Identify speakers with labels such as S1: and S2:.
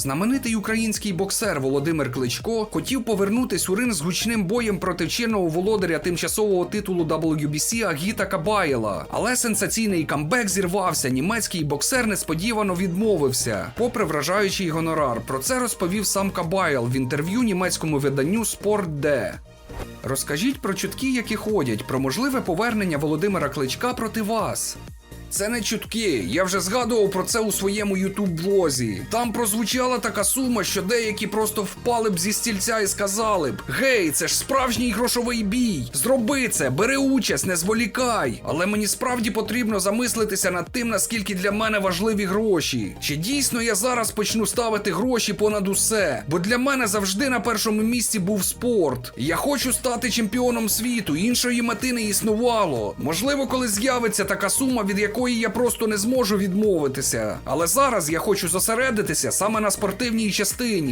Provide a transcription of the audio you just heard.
S1: Знаменитий український боксер Володимир Кличко хотів повернутись у ринг з гучним боєм проти чинного володаря тимчасового титулу WBC Агіта Кабаєла. Але сенсаційний камбек зірвався. Німецький боксер несподівано відмовився, попри вражаючий гонорар. Про це розповів сам Кабаєл в інтерв'ю німецькому виданню Спорт Де. Розкажіть про чутки, які ходять, про можливе повернення Володимира Кличка проти вас. Це не чутки. Я вже згадував про це у своєму ютуб-блозі. Там прозвучала така сума, що деякі просто впали б зі стільця і сказали б: Гей, це ж справжній грошовий бій. Зроби це, бери участь, не зволікай. Але мені справді потрібно замислитися над тим, наскільки для мене важливі гроші. Чи дійсно я зараз почну ставити гроші понад усе? Бо для мене завжди на першому місці був спорт. Я хочу стати чемпіоном світу. Іншої мети не існувало. Можливо, коли з'явиться така сума, від якої я просто не зможу відмовитися. Але зараз я хочу зосередитися саме на спортивній частині.